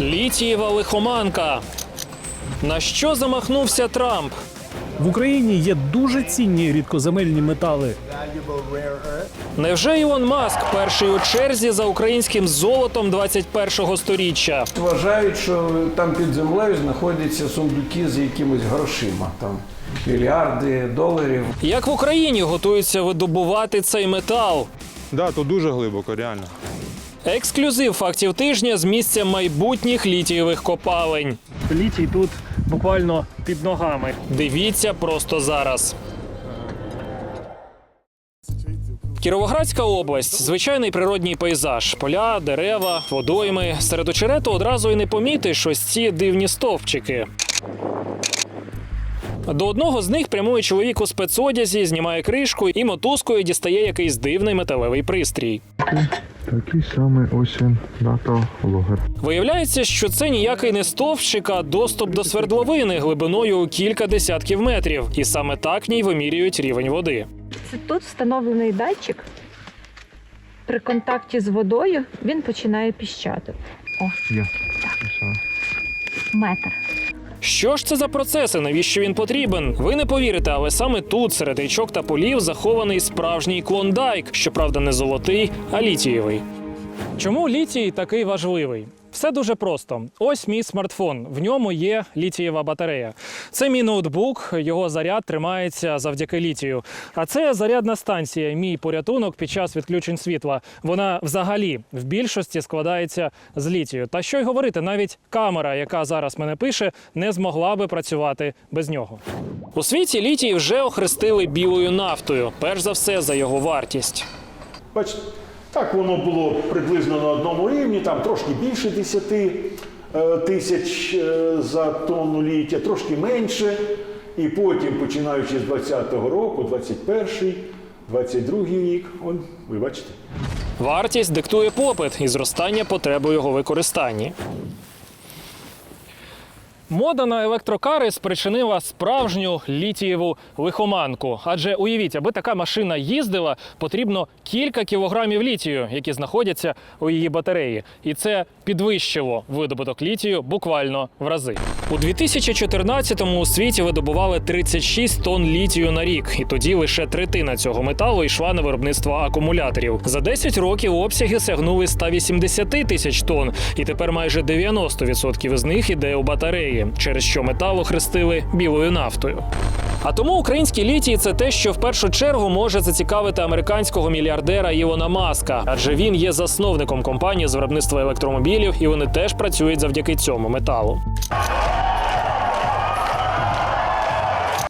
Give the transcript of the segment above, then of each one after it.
Літієва лихоманка. На що замахнувся Трамп? В Україні є дуже цінні рідкоземельні метали. Невже Ілон Маск перший у черзі за українським золотом 21-го сторіччя? Вважають, що там під землею знаходяться сундуки з якимись грошима, там мільярди доларів. Як в Україні готуються видобувати цей метал? Да, то дуже глибоко, реально. Ексклюзив фактів тижня з місця майбутніх літієвих копалень. Літій тут буквально під ногами. Дивіться просто зараз. Кіровоградська область звичайний природній пейзаж: поля, дерева, водойми. Серед очерету одразу і не помітиш ось ці дивні стовпчики. До одного з них прямує чоловік у спецодязі, знімає кришку і мотузкою дістає якийсь дивний металевий пристрій. Такий самий ось він, дата логер. Виявляється, що це ніякий не стовпчик, а доступ до свердловини глибиною у кілька десятків метрів. І саме так ній вимірюють рівень води. Це тут встановлений датчик. При контакті з водою він починає піщати. Є. Метр. Що ж це за процеси? навіщо він потрібен? Ви не повірите, але саме тут, серед річок та полів, захований справжній клондайк, щоправда, не золотий, а літієвий. Чому літій такий важливий? Все дуже просто. Ось мій смартфон. В ньому є літієва батарея. Це мій ноутбук, його заряд тримається завдяки літію. А це зарядна станція, мій порятунок під час відключень світла. Вона взагалі в більшості складається з літію. Та що й говорити, навіть камера, яка зараз мене пише, не змогла би працювати без нього. У світі літій вже охрестили білою нафтою, перш за все за його вартість. Бачите, так воно було приблизно на одному рівні, там трошки більше 10 е, тисяч е, за тонну ліття, трошки менше. І потім, починаючи з 20-го року, 21-й, 22-й рік, он, ви бачите. Вартість диктує попит і зростання потреби його використанні. Мода на електрокари спричинила справжню літієву лихоманку. Адже уявіть, аби така машина їздила, потрібно кілька кілограмів літію, які знаходяться у її батареї. І це підвищило видобуток літію буквально в рази. У 2014-му у світі видобували 36 тонн літію на рік, і тоді лише третина цього металу йшла на виробництво акумуляторів. За 10 років обсяги сягнули 180 тисяч тонн, і тепер майже 90% із них іде у батареї, через що метал охрестили білою нафтою. А тому український літій це те, що в першу чергу може зацікавити американського мільярдера Ілона Маска, адже він є засновником компанії з виробництва електромобілів, і вони теж працюють завдяки цьому металу.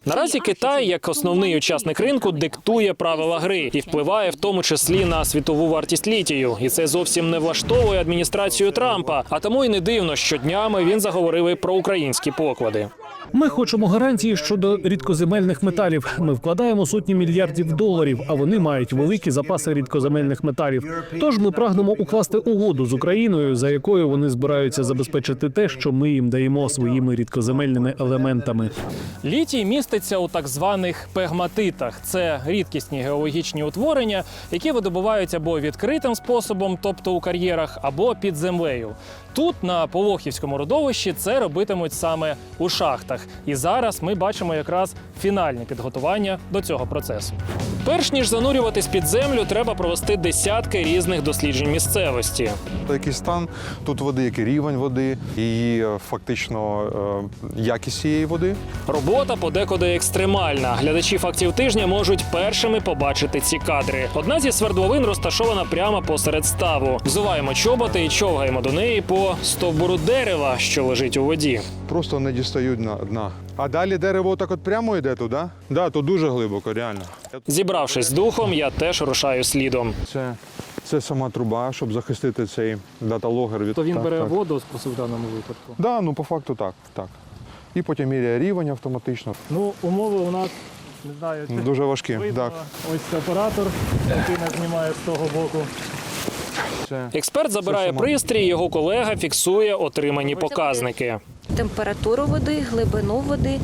Наразі Китай, як основний учасник ринку, диктує правила гри і впливає в тому числі на світову вартість літію. І це зовсім не влаштовує адміністрацію Трампа. А тому й не дивно, що днями він заговорив і про українські поклади. Ми хочемо гарантії щодо рідкоземельних металів. Ми вкладаємо сотні мільярдів доларів, а вони мають великі запаси рідкоземельних металів. Тож ми прагнемо укласти угоду з Україною, за якою вони збираються забезпечити те, що ми їм даємо своїми рідкоземельними елементами. Літій міститься у так званих пегматитах. Це рідкісні геологічні утворення, які видобуваються або відкритим способом, тобто у кар'єрах, або під землею. Тут, на Полохівському родовищі, це робитимуть саме у шахтах. І зараз ми бачимо якраз фінальне підготування до цього процесу. Перш ніж занурюватись під землю, треба провести десятки різних досліджень місцевості. Який стан тут води, який рівень води, її е, фактично е, якість цієї води. Робота подекуди екстремальна. Глядачі фактів тижня можуть першими побачити ці кадри. Одна зі свердловин розташована прямо посеред ставу. Взуваємо чоботи і човгаємо до неї по стовбуру дерева, що лежить у воді. Просто не дістають на дна. А далі дерево так от прямо йде туди? Да? Да, то дуже глибоко, реально. Зібравшись з духом, я теж рушаю слідом. Це, це сама труба, щоб захистити цей даталогер від То він так, бере так. воду в даному випадку. Да, ну по факту так, так. І потім міряє рівень автоматично. Ну, умови у нас не знаю. Дуже важкі. Так. Ось оператор, який нас знімає з того боку. Експерт забирає пристрій, його колега фіксує отримані показники. температуру води, глибину води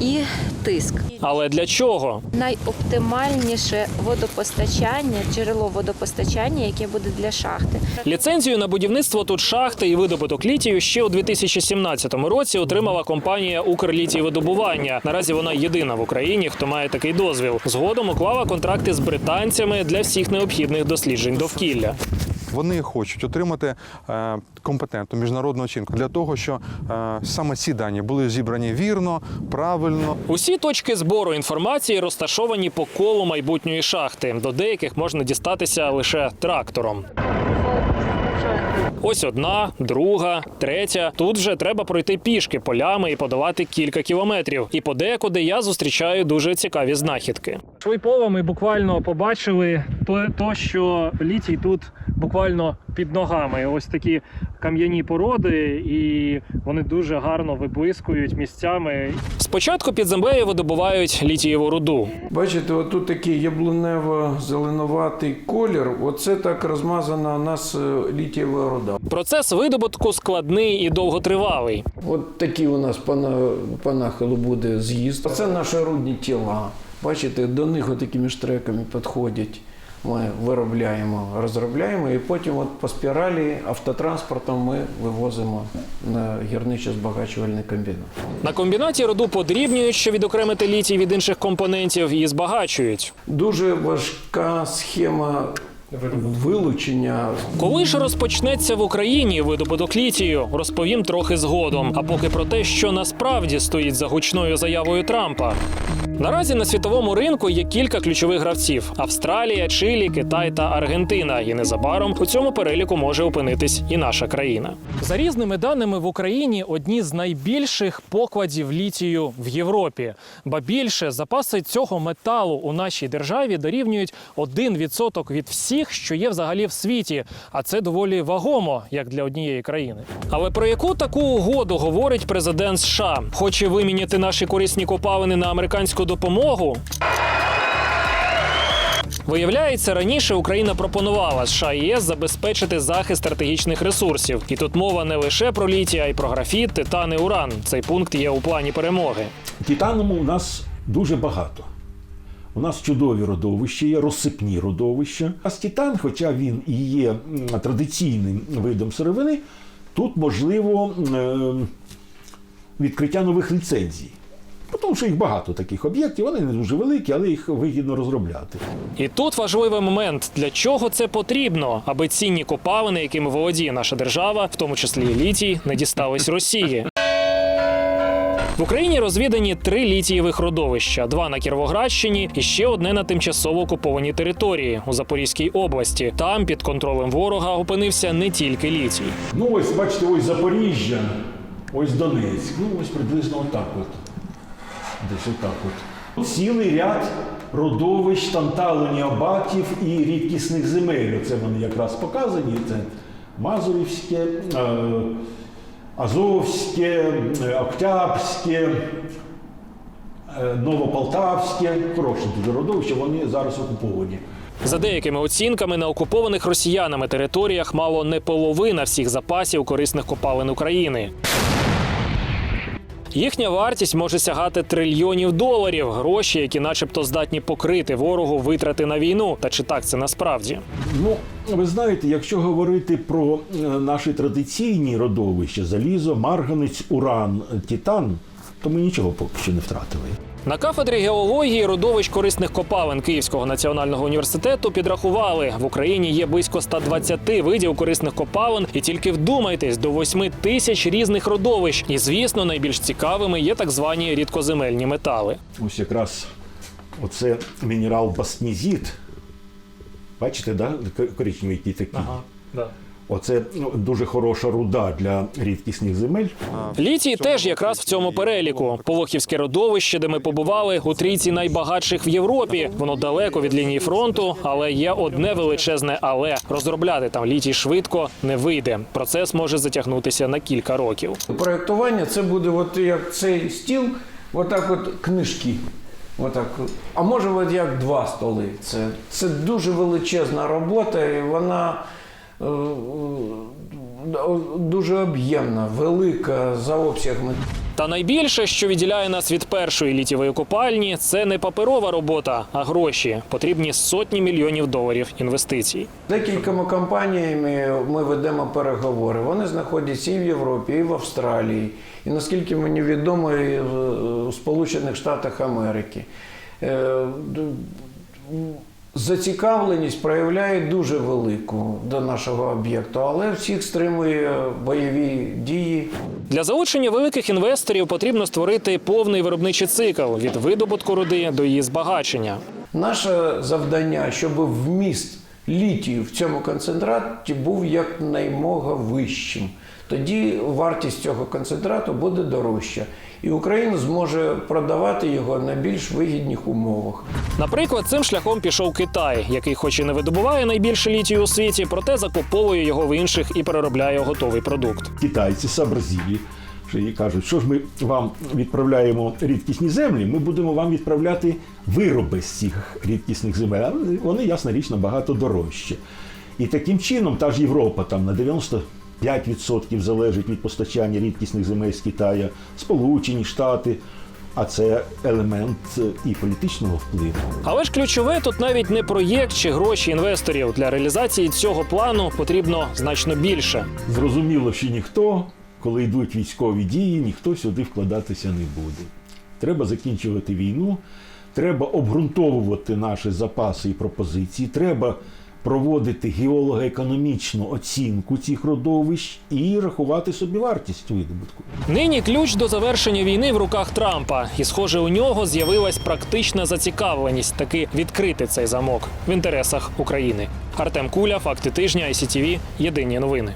і тиск. Але для чого? Найоптимальніше водопостачання, джерело водопостачання, яке буде для шахти. Ліцензію на будівництво тут шахти і видобуток літію ще у 2017 році отримала компанія «Укрлітієвидобування». Наразі вона єдина в Україні, хто має такий дозвіл. Згодом уклала контракти з британцями для всіх необхідних досліджень довкілля. Вони хочуть отримати е, компетентну міжнародну оцінку для того, що е, саме ці дані були зібрані вірно, правильно. Усі точки збору інформації розташовані по колу майбутньої шахти. До деяких можна дістатися лише трактором. Ось одна, друга, третя. Тут вже треба пройти пішки полями і подолати кілька кілометрів. І подекуди я зустрічаю дуже цікаві знахідки. Швейпова ми буквально побачили то, то, що літій тут буквально під ногами. Ось такі кам'яні породи, і вони дуже гарно виблискують місцями. Спочатку під землею видобувають літієву руду. Бачите, отут такий яблунево-зеленуватий колір. Оце так розмазана у нас е, літієва руда. Процес видобутку складний і довготривалий. От такий у нас на, буде з'їзд. Це наші рудні тіла. Бачите, до них отакими штреками підходять. Ми виробляємо, розробляємо і потім от по спіралі автотранспортом ми вивозимо на гірничо-збагачувальний комбінат. На комбінаті руду подрібнюють, щоб відокремити літій від інших компонентів, і збагачують. Дуже важка схема вилучення. Коли ж розпочнеться в Україні видобуток літію, розповім трохи згодом. А поки про те, що насправді стоїть за гучною заявою Трампа. Наразі на світовому ринку є кілька ключових гравців: Австралія, Чилі, Китай та Аргентина. І незабаром у цьому переліку може опинитись і наша країна. За різними даними в Україні одні з найбільших покладів літію в Європі. Ба більше запаси цього металу у нашій державі дорівнюють 1% від всіх, що є взагалі в світі. А це доволі вагомо, як для однієї країни. Але про яку таку угоду говорить президент США? Хоче виміняти наші корисні копалини на американську допомогу? Виявляється, раніше Україна пропонувала США і ЄС забезпечити захист стратегічних ресурсів. І тут мова не лише про літій, а й про графіт, титан і уран. Цей пункт є у плані перемоги. Титаному у нас дуже багато. У нас чудові родовища, є розсипні родовища. А титан, хоча він і є традиційним видом сировини, тут можливо е, відкриття нових ліцензій. Тому що їх багато таких об'єктів, вони не дуже великі, але їх вигідно розробляти. І тут важливий момент, для чого це потрібно, аби цінні копалини, якими володіє наша держава, в тому числі і літій, не дістались Росії. В Україні розвідані три літієвих родовища: два на Кіровоградщині і ще одне на тимчасово окупованій території у Запорізькій області. Там під контролем ворога опинився не тільки літій. Ну, ось бачите, ось Запоріжжя, ось Донецьк. Ну, ось приблизно отак от. Десь отак от. Цілий ряд родовищ, танталені абатів і рідкісних земель. Це вони якраз показані. Це Мазурівське, е, Азовське, е, Октябрське, е, Новополтавське. Хороше дуже родовище, вони зараз окуповані. За деякими оцінками, на окупованих росіянами територіях мало не половина всіх запасів корисних копалин України. Їхня вартість може сягати трильйонів доларів, гроші, які, начебто, здатні покрити ворогу витрати на війну. Та чи так це насправді? Ну, ви знаєте, якщо говорити про е, наші традиційні родовища залізо, марганець, уран, титан, то ми нічого поки що не втратили. На кафедрі геології родовищ корисних копалин Київського національного університету підрахували в Україні є близько 120 видів корисних копалин, і тільки вдумайтесь до 8 тисяч різних родовищ. І звісно, найбільш цікавими є так звані рідкоземельні метали. Ось якраз оце мінерал баснізіт. Бачите, да? К- коричневий який такий. да. Оце ну, дуже хороша руда для рідкісних земель. Літій теж якраз в цьому переліку. Повохівське родовище, де ми побували, у трійці найбагатших в Європі. Воно далеко від лінії фронту, але є одне величезне але розробляти там літій швидко не вийде. Процес може затягнутися на кілька років. Проєктування це буде от як цей стіл, отак от книжки. Отак. А може от як два столи. Це, це дуже величезна робота, і вона дуже об'ємна, велика за обсягами. Та найбільше, що відділяє нас від першої літієвої копальні, це не паперова робота, а гроші. Потрібні сотні мільйонів доларів інвестицій. Декількома компаніями ми ведемо переговори. Вони знаходяться і в Європі, і в Австралії, і наскільки мені відомо, і в Сполучених Штатах Америки. Зацікавленість проявляє дуже велику до нашого об'єкту, але всіх стримує бойові дії. Для залучення великих інвесторів потрібно створити повний виробничий цикл від видобутку руди до її збагачення. Наше завдання, щоб вміст літію в цьому концентраті був якнаймога вищим. Тоді вартість цього концентрату буде дорожча, і Україна зможе продавати його на більш вигідних умовах. Наприклад, цим шляхом пішов Китай, який, хоч і не видобуває найбільше літію у світі, проте закуповує його в інших і переробляє готовий продукт. Китайці з Бразилії. Що їй кажуть, що ж ми вам відправляємо рідкісні землі, ми будемо вам відправляти вироби з цих рідкісних земель. А вони, ясна річ, набагато дорожчі. І таким чином та ж Європа там на 95% залежить від постачання рідкісних земель з Китаю, Сполучені Штати. А це елемент е, і політичного впливу. Але ж ключове тут навіть не проєкт чи гроші інвесторів. Для реалізації цього плану потрібно значно більше. Зрозуміло, що ніхто, коли йдуть військові дії, ніхто сюди вкладатися не буде. Треба закінчувати війну, треба обґрунтовувати наші запаси і пропозиції, треба проводити геолого-економічну оцінку цих родовищ і рахувати собі вартість видобутку. Нині ключ до завершення війни в руках Трампа, і, схоже, у нього з'явилась практична зацікавленість таки відкрити цей замок в інтересах України. Артем Куля, факти тижня, ICTV, Єдині новини.